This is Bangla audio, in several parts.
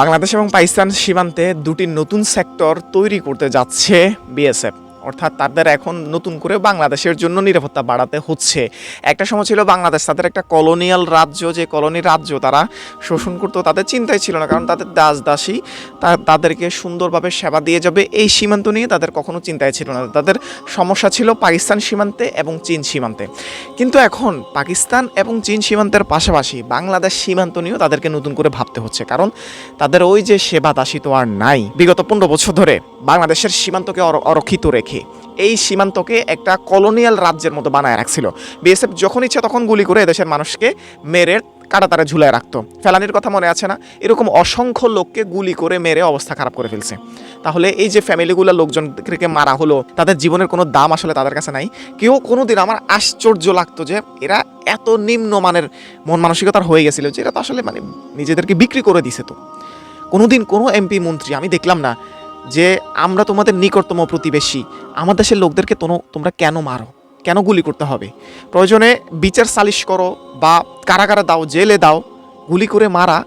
বাংলাদেশ এবং পাকিস্তান সীমান্তে দুটি নতুন সেক্টর তৈরি করতে যাচ্ছে বিএসএফ। অর্থাৎ তাদের এখন নতুন করে বাংলাদেশের জন্য নিরাপত্তা বাড়াতে হচ্ছে। একটা সময় ছিল বাংলাদেশ, তাদের একটা কলোনিয়াল রাজ্য, যে কলোনি রাজ্য তারা শোষণ করতো, তাদের চিন্তাই ছিল না, কারণ তাদের দাস দাসী তাদেরকে সুন্দরভাবে সেবা দিয়ে যাবে এই সীমান্ত নিয়ে তাদের কখনো চিন্তায় ছিল না। তাদের সমস্যা ছিল পাকিস্তান সীমান্তে এবং চীন সীমান্তে। কিন্তু এখন পাকিস্তান এবং চীন সীমান্তের পাশাপাশি বাংলাদেশ সীমান্ত নিয়েও তাদেরকে নতুন করে ভাবতে হচ্ছে, কারণ তাদের ওই যে সেবা দাসী তো আর নাই। বিগত পনেরো বছর ধরে বাংলাদেশের সীমান্তকে অর- অরক্ষিত রেখে এই সীমান্তকে একটা কলোনিয়াল রাজ্যের মতো বানায় রাখছিল। বিএসএফ যখন ইচ্ছে তখন গুলি করে এদেশের মানুষকে মেরে কাটাতারে ঝুলায় রাখতো। ফেলানির কথা মনে আছে না? এরকম অসংখ্য লোককে গুলি করে মেরে অবস্থা খারাপ করে ফেলছে। তাহলে এই যে ফ্যামিলিগুলো লোকজনকে মারা হলো, তাদের জীবনের কোনো দাম আসলে তাদের কাছে নাই? কেউ কোনোদিন আমার আশ্চর্য লাগতো যে এরা এত নিম্নমানের মন মানসিকতার হয়ে গেছিল যে এরা তো আসলে মানে নিজেদেরকে বিক্রি করে দিছে তো। কোনোদিন কোনো এমপি, মন্ত্রী আমি দেখলাম না যে আমরা তোমাদের নিকটতম প্রতিবেশী। আমার দেশের লোকদেরকে তোমরা কেন মারো? কেন গুলি করতে হবে? প্রয়োজনে বিচার সালিশ করো বা কারাগারে দাও, জেলে দাও, গুলি করে মারা,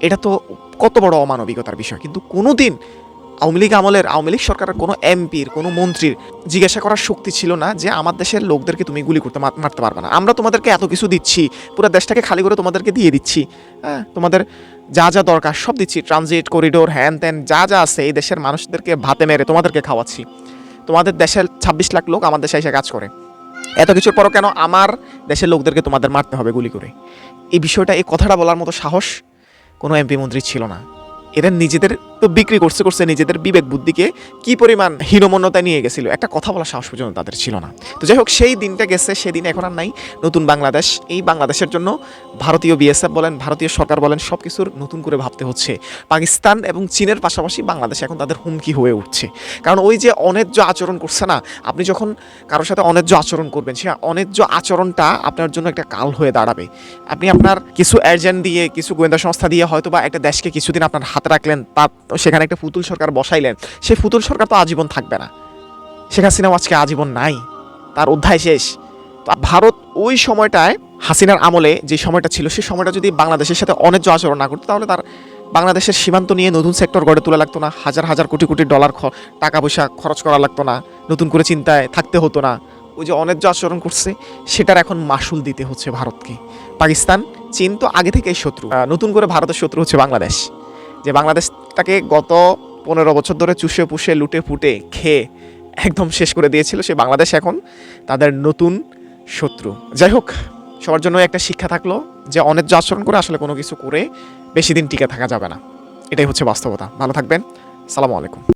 এটা তো কত বড় অমানবিকতার বিষয়। কিন্তু কোনোদিন আওয়ামী লীগ আমলের আওয়ামী লীগ সরকারের কোনো এমপির, কোনো মন্ত্রীর জিজ্ঞাসা করার শক্তি ছিল না যে আমার দেশের লোকদেরকে তুমি গুলি করতে মারতে পারবে না। আমরা তোমাদেরকে এত কিছু দিচ্ছি, পুরো দেশটাকে খালি করে তোমাদেরকে দিয়ে দিচ্ছি। হ্যাঁ তোমাদের যা যা দরকার সব দিচ্ছি। ট্রানজিট করিডোর হ্যান ত্যান যা যা আছে এই দেশের মানুষদেরকে ভাতে মেরে তোমাদেরকে খাওয়াচ্ছি। তোমাদের দেশের ছাব্বিশ লাখ লোক আমার দেশে এসে কাজ করে। এত কিছুর পরও কেন আমার দেশের লোকদেরকে তোমাদের মারতে হবে গুলি করে? এই বিষয়টা, এই কথাটা বলার মতো সাহস কোনো এমপি মন্ত্রী ছিল না। এরা নিজেদের তো বিক্রি করছে করছে নিজেদের বিবেক বুদ্ধিকে কি পরিমাণ হীনমন্যতা নিয়ে গেছিল, একটা কথা বলার সাহস পর্যন্ত তাদের ছিল না। তো যাই হোক, সেই দিনটা গেছে, সেদিন এখন আর নাই। নতুন বাংলাদেশ, এই বাংলাদেশের জন্য ভারতীয় বিএসএফ বলেন, ভারতীয় সরকার বলেন সব কিছুর নতুন করে ভাবতে হচ্ছে। পাকিস্তান এবং চীনের পাশাপাশি বাংলাদেশ এখন তাদের হুমকি হয়ে উঠছে। কারণ ওই যে অন্যায্য আচরণ করছে না, আপনি যখন কারোর সাথে অন্যায্য আচরণ করবেন সে অন্যায্য আচরণটা আপনার জন্য একটা কাল হয়ে দাঁড়াবে। আপনি আপনার কিছু এজেন্ট দিয়ে, কিছু গোয়েন্দা সংস্থা দিয়ে হয়তো বা একটা দেশকে কিছুদিন আপনার হাতে রাখলেন তার সেখানে একটা পুতুল সরকার বসাইলেন। সে পুতুল সরকার তো আজীবন থাকবে না। শেখ হাসিনাও আজকে আজীবন নাই। তার অধ্যায় শেষ। তো ভারত ওই সময়টায় হাসিনার আমলে যে সময়টা ছিল সেই সময়টা যদি বাংলাদেশের সাথে অনেক আচরণ না করতো, তাহলে তার বাংলাদেশের সীমান্ত নিয়ে নতুন সেক্টর গড়ে তোলা লাগতো না। হাজার হাজার কোটি কোটি ডলার টাকা পয়সা খরচ করা লাগতো না। নতুন করে চিন্তায় থাকতে হতো না। ওই যে অনেক আচরণ করছে, সেটার এখন মাসুল দিতে হচ্ছে ভারতকে। পাকিস্তান, চীন তো আগে থেকেই শত্রু। নতুন করে ভারতের শত্রু হচ্ছে বাংলাদেশ। যে বাংলাদেশটাকে গত পনেরো বছর ধরে চুষে পুষে, লুটে ফুটে খেয়ে একদম শেষ করে দিয়েছিল সে বাংলাদেশ এখন তাদের নতুন শত্রু। যাই হোক, সবার জন্য একটা শিক্ষা থাকল যে অনেক আচরণ করে আসলে কোনো কিছু করে বেশি দিন টিকে থাকা যাবে না। এটাই হচ্ছে বাস্তবতা। ভালো থাকবেন। সালামু আলাইকুম।